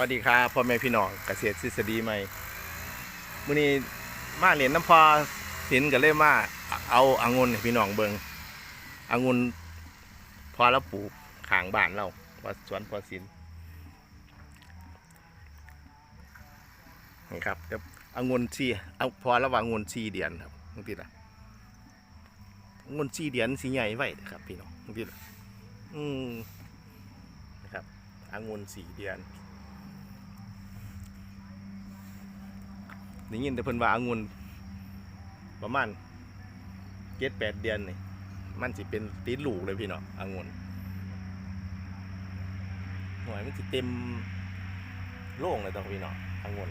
วัสดีครับพ่อแม่พี่น้องเกษตรทฤษฎีใหม่มื้อนี้มาเรียนน้ำพอสินก็เลยมาเอาอางุ่นให้พี่น้องเบิงอางุ่นพอแล้วปลูกขางบ้านเราว่าสวนพอสินนี่ครับเดี๋ยวอางุ่นชีเอาพอระหว่างองุ่นชีเดียนครับมึงติดอะงุ่นชีเดียนสีใหญ่ไว้ครับ พี่น้องมึงติดอะอืมนะครับอางุ่นสีเดียน ได้ยินแต่เพิ่นว่าอางุ่นประมาณเจ็ดแปดเดือนนี่มันสิเป็นติดลูกเลยพี่เนาะอางุ่นหน่วยมันสิเต็มโล่งเลยต้องพี่เนาะองุ่น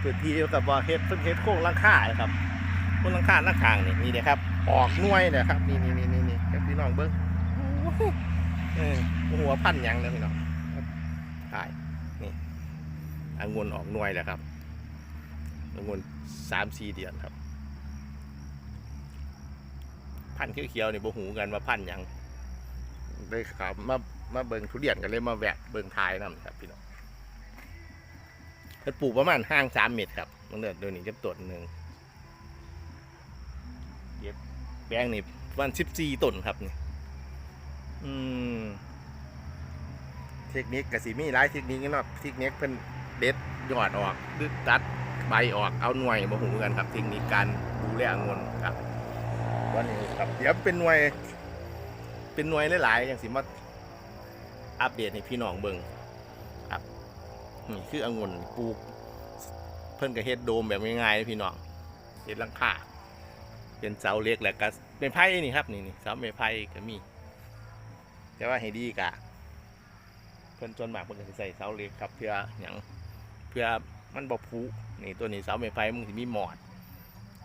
พื้นที่เดียวกับว่าเฮ็ดเพิ่นเฮ็ดโค้งลังคาเลยครับโค้งลังคาหน้าข้างนี่นี่เด้ครับ ออกหน่วยนี่ยครับ นี่นี่นี่นี่นี่พี่น้องเบิ้งหัวพันหยังเลยพี่น้อง องุ่นออกหน่วยแล้วครับองุ่นสามสี่เดือนครับ พันธุ์เขียวๆนี่บ่หูกันว่าพันธุ์หยังเลยครับมามาเบิ่งทุเรียนกันเลยมาแวะเบิ่งทายนํครับพี่น้องเพิ่นปลูกประมาณห้างสามเมตรครับมันเดือดเดี๋ยนี้จะต้นหนึ่งเก็บแปลงนี่ประมาณสิบสี่ต้นครับนี่อืมเทคนิคกับสีมีหลายเทคนิคเนาะเทคนิคเพิ่น เด็ดยอดออกดึกตัดใบออกเอาหน่วยมาหูกันครับเทคนิคการดูแลองุ่นครับวันนี้ครับเดี๋ยวเป็นหน่วย เป็นหน่วยหลายๆอย่างสิมาอัปเดตให้พี่น้องเบิ่งครับนี่คือองุ่นปลูก เพิ่นก็เฮ็ดโดมแบบง่ายๆพี่น้องเฮ็ดลังคาเป็นเสาเล็กแล้วก็เป็นไผ่นี่ครับนี่นี่เสาไม้ไผ่ก็มี แต่ว่าให้ดีกะเพิ่นจนมากเพิ่นก็สิใส่เสาเล็กครับเพื่อหยัง เพื่อมันบ่ผุนี่ตัวนี้เสาไม้ไฟมันสิมีหมอด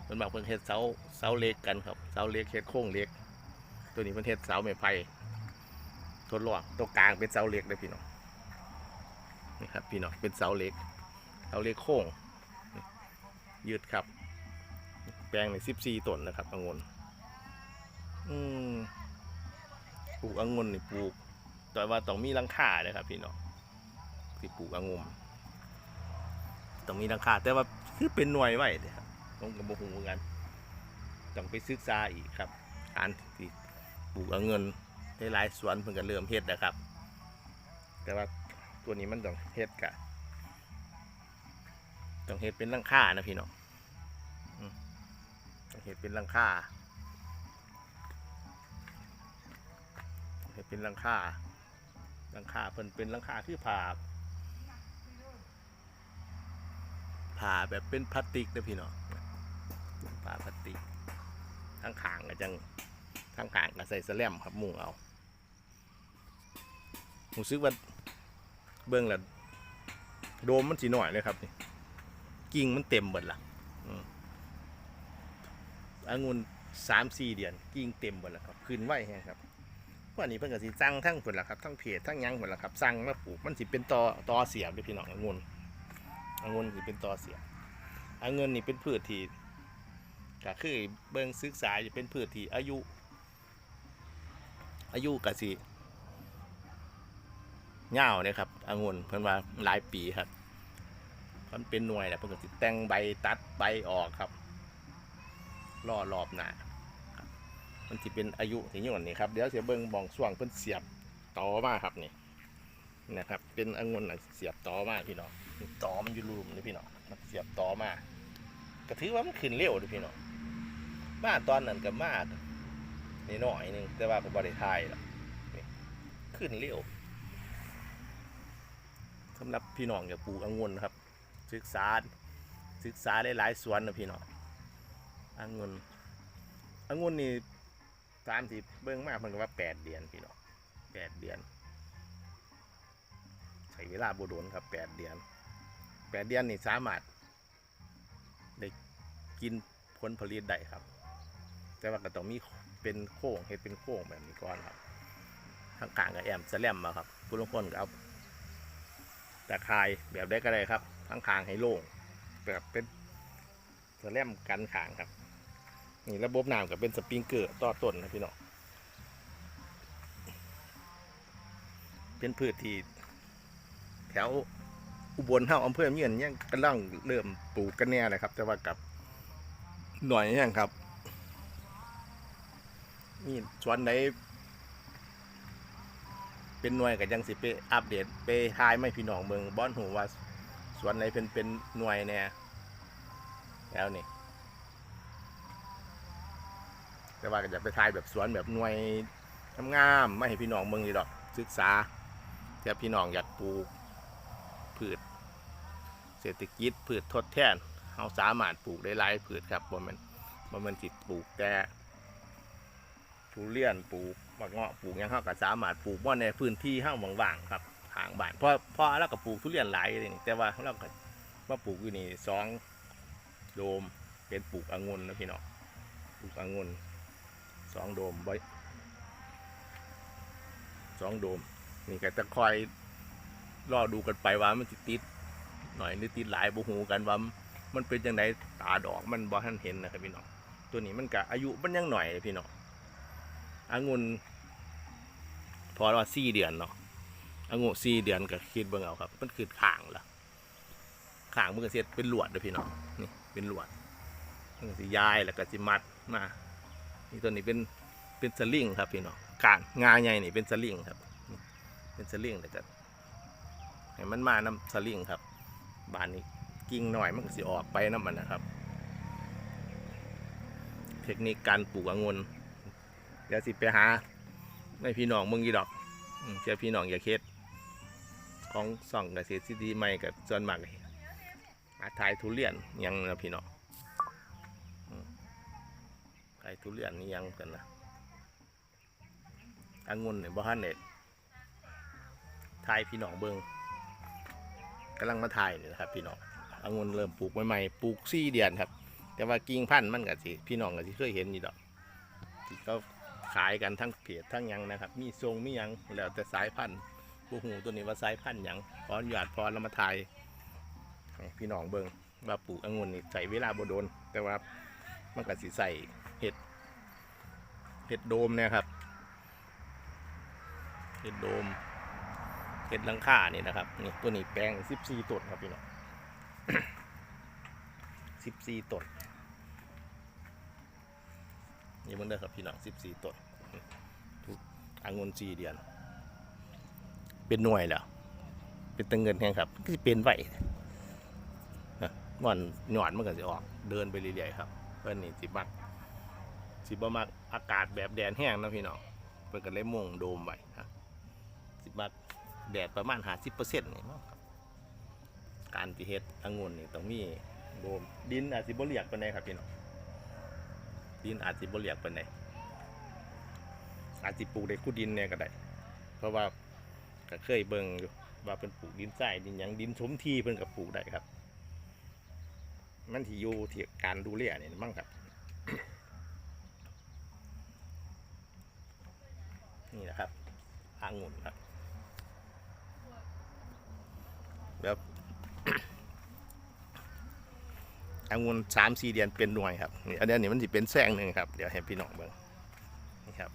เพิ่นมากเพิ่นเฮ็ดเสาเสาเล็กกันครับเสาเล็กเฮ็ดโครงเล็ก ตัวนี้เพิ่นเฮ็ดเสาไม้ไฟทดลองตัวกลางเป็นเสาเล็กเด้พี่น้องนี่ครับพี่น้องเป็นเสาเล็กเสาเล็กโค้งยืดครับ แปลงใน14ต้นนะครับองุ่นอืมปลูกองุ่นนี่ปลูกแต่ว่าต้องมีหลังคาเลยครับพี่น้องที่ปลูกองุ่ม ต้องมีหลังคาแต่ว่าคือเป็นหน่วยไว้เลยครับต้องกระบอกหูกันต้องไปศึกษาอีกครับการที่ปลูกองุ่นในหลายสวนเพิ่งก็เริ่มเฮ็ดนะครับ แต่ว่าตัวนี้มันต้องเฮ็ดกะต้องเฮ็ดเป็นลังคานะพี่น้องต้องเฮ็ดเป็นลังคาเฮ็ดเป็นลังคาลังคาเพิ่นเป็นลังคาคือผ่า ผ่าแบบเป็นพลาสติกนะพี่น้องผ่าพลาสติกทั้งขางก็จังทั้งขางก็ใส่สแลมครับมุ่งเอาผมซึกว่าเบื้องแล้วโดมมันสีหน่อยเลยครับนี่กิ่งมันเต็มหมดละอืมองุ่นสามสี่เดือนกิ่งเต็มหมดล้วครับขึ้นไหวแฮงครับวันนี้เพิ่นก็สิสั่งทั้งผลละครับทั้งเพจทั้งยังผลละครับสั่งมาปลูกมันสิเป็นตอตอเสียบเด้อพี่น้ององุ่น องุ่นสิเป็นตอเสียบองุ่นนี่เป็นพืชที่ก็คือเบิ่งศึกษาจะเป็นพืชที่อายุ อายุก็สิยาวเลยครับองุ่นเพิ่นว่าหลายปีครับมันเป็นหน่วยแหละเพิ่นก็สิแต่งใบตัดใบออกครับล่อรอบหนามันที่เป็นอายุถึงอย่างนี้ครับ เดี๋ยวเสียเบิ้งบองส่วงเพิ่นเสียบต่อมาครับนี่ นะครับ เป็นองุ่นเสียบต่อมาพี่น้องต่อมันอยู่รูมนี่พี่น้องเสียบต่อมาก็ถือว่ามันขึ้นเร็วเด้อพี่น้องมาตอนนั้นก็มานิดหน่อยนึงแต่ว่าก็บริทายหรอกนี่ขึ้นเร็วสำหรับพี่น้องอย่าปลูกองุ่นครับ ศึกษาศึกษาได้หลายสวนนะพี่น้ององุ่นองุ่นนี่ตามที่เบิ่งมากมันก็ว่าแปดเดือนพี่น้องแปดเดือน ช้เวลาบโดนครับแปดเดือนแปดเดือนนี่สามารถได้กินผลผลิตได้ครับ แต่ว่าก็ต้องมีเป็นโค้งเห็ดเป็นโค้งแบบนี้ก่อนครับทางกลางกับแอมสแลมมาครับผู้ลงคนก็เอาตะคายแบบได้ก็ได้ครับทางคางให้โล่งแบบเป็นสแลมกันขางครับนี่ระบบน้ำก็เป็นสปริงเกอร์ต่อต้นนะพี่น้องเป็นพืชที่ แถวอุบลเฮาอำเภอเมียนยังกำลังเริ่มปลูกกันแน่เลยครับ แต่ว่ากับหน่อยยังครับนี่สวนไหนเป็นหน่วยก็ยังสิไปอัปเดตไปทายไม่พี่น้องเมืองบ้อนหูว่าสวนไหนเป็นเป็นหน่วยแน่แล้วนี่แต่ว่าก็จะไปทายแบบสวนแบบหน่วยงามๆไม่ให้พี่น้องเมืองนี่ดอกศึกษาแต่พี่น้องอยากปลูก พืช เศรษฐกิจพืชทดแทนเราสามารถปลูกได้หลายพืชครับบ่แมันบ่แมันสิตปลูกแต่ทุเรียนปลูกมะเงาะปลูกยังเฮาก็สามารถปลูกบ่ในพื้นที่เฮาว่างๆครับทางบ้านเพราะเพราะเราก็ปลูกทุเรียนหลายเลยแต่ว่าเราก็มาปลูกอยู่นี่สองโดมเป็นปลูกองุ่นนะพี่น้องปลูกองุ่นสองโดมไว้สองโดมนี่ก็จะคอย รอดูกันไปว่ามันสิติด หน่อยหรือติดหลายบ่หูกันว่ามันเป็นจังไดตาดอกมันบ่ทันเห็นนะครับพี่น้องตัวนี้มันก็อายุมันยังหน่อยพี่น้ององุ่นพอว่าสี่เดือนเนาะองุ่นสี่เดือนก็คิดเบิ่งเอาครับ มันคือข่างละข่างมันก็เสียเป็นหลวดเลยพี่น้องนี่เป็นหลวดมันก็สิย้ายแล้วก็สิมัดมานี่ตัวนี้เป็นเป็นสลิงครับพี่น้องการงาใหญ่นี่เป็นสลิงครับ เป็นสลิงแล้วก็ ให้มันมาน้ำสลิงครับ บานนี้กิ่งหน่อยมันก็สิออกไปน้ำมันนะครับ เทคนิคการปลูกองุ่นเดี๋ยวสิไปหาไม่พี่น้องมึงยีดอกเชื่อพี่น้องอย่าเคสของส่องเกษตรซีดีใหม่กับส่วนมากเลยอาทายทุเรียนยังนะพี่น้องอืมขายทุเรียนนี่ยังกันนะองุ่นเนี่ยบ้านเน็ตทายพี่น้องเบิง กำลังมาถ่ายนี่นะครับพี่น้ององุ่นเริ่มปลูกใหม่ๆปลูกซี่เดือนครับ แต่ว่ากิ่งพันธุ์มันก็สิพี่น้องก็สิเคยเห็นอยู่ดอกที่เขาขายกันทั้งเพจทั้งยังนะครับ มีทรงมียังแล้วแต่สายพันธุ์ผู้หูตัวนี้ว่าสายพันธุ์ยังขออนุญาตพอเรามาถ่ายพี่น้องเบิ่งว่าปลูกองุ่นนี่ใส่เวลาบ่โดน แต่ว่ามันก็สิใส่เห็ดเห็ดโดมเนะครับเห็ดโดม เห็ดลังค่านี่นะครับนี่ตัวนี้แปลงสิบสี่ต้นครับพี่น้องสิบสี่ต้นนี่มันเด้ครับพี่น้องสิบสี่ต้นทุกองุ่นสี่เดือน เป็นหน่วยแล้ว เป็นตังเงินแห้งครับก็จะเป็นไหวนะมันหย่อนมันก็จะออก เดินไปเรื่อยๆครับเพื่อนนี่สิบักสิบมักอากาศแบบแดนแห้งนะพี่น้องเพื่อนก็เลยมุ่งโดมไว้ครับสิบัก แดดประมาณหาสิบเปอร์เซ็นต์นี่เนาะครับการที่เฮ็ดองุ่นนี่ต้องมีโดมดินอาจสิบ่เรียกปานใดครับพี่น้องดินอาจสิบ่เรียกปานใดอาจสิปลูกได้คู่ดินเนี่ยก็ได้ เพราะว่าก็เคยเบิ่งอยู่ว่าเป็นปลูกดินทรายดินหยังดินสมทีเพิ่นก็ปลูกได้ครับ มันที่อยู่ที่การดูแลนี่มั้งครับนี่นะครับองุ่นครับ แบบองุ่นสามสี่เดือนเป็นหน่วยครับนี่อันนี้นี่มันจะเป็นแซงหนึ่งครับ เดี๋ยวให้พี่น้องเบิ่งนี่ครับ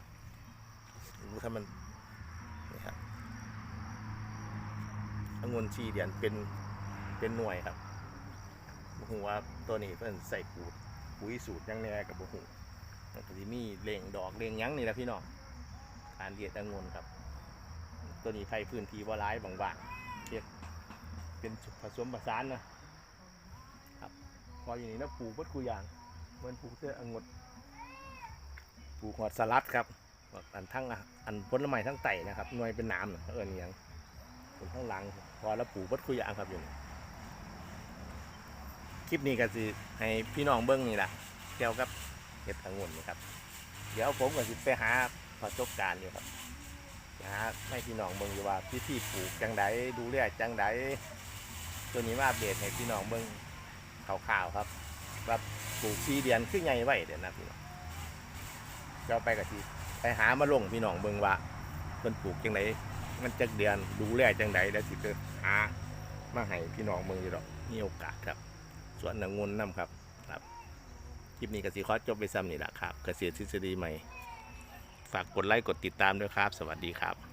รู้ถ้ามันนี่ครับองุ่นสี่เดือนเป็นเป็นหน่วยครับบ่ฮู้ว่าตัวนี้เพิ่นใส่ปุ๋ยปุ๋ยสูตรยังแน่กับบ่ฮู้มันก็สิมีเล่งดอกเล่งยั้งนี่แหละพี่น้องการเรียดองุ่นครับ ตัวนี้ไทยพื้นที่บ่ร้ายบางๆ เป็นผสมผสานนะครับพออย่างนี้นะปลูกวัดคูอย่างเหมือนปลูกเสื้อองุ่นปลูกหอดสลัดครับอันทั้งอันผลไม้ทั้งไต่นะครับหน่วยเป็นน้ำนะเอิญอหยังผลข้างหลังพอแล้วปลูกวัดคูอย่างครับอยู่นี่คลิปนี้ก็สิให้พี่น้องเบิ้งนี่แหละเกี่ยวกับเห็ดองุ่นนะครับ เดี๋ยวผมก็สิไปหาประสบการณ์อยู่ครับนะฮะให้พี่น้องเบิ่งอยู่ว่าพิธีปลูกจังใดดูเรื่อยจังใด ตัวนี้มาอัปเดตให้พี่น้องเบิ่งข่าวๆครับว่าปลูกซีเดือนขึ้นใหญ่ไว้เดี๋ยวนะพี่น้องเราไปกับทีไปหามาลงพี่น้องเบิ่งว่าเพิ่นปลูกจังใดมันจักเดือนดูแลจังใดแล้วสิไปหามาให้พี่น้องเบิ่งอยู่ดอกมีโอกาสครับ สวนหนังงนน้ำครับครับคลิปนี้กสิขอจบไปซ้ำนี่แหละครับเกษตรทฤษฎีใหม่ ฝากกดไลค์กดติดตามด้วยครับ สวัสดีครับ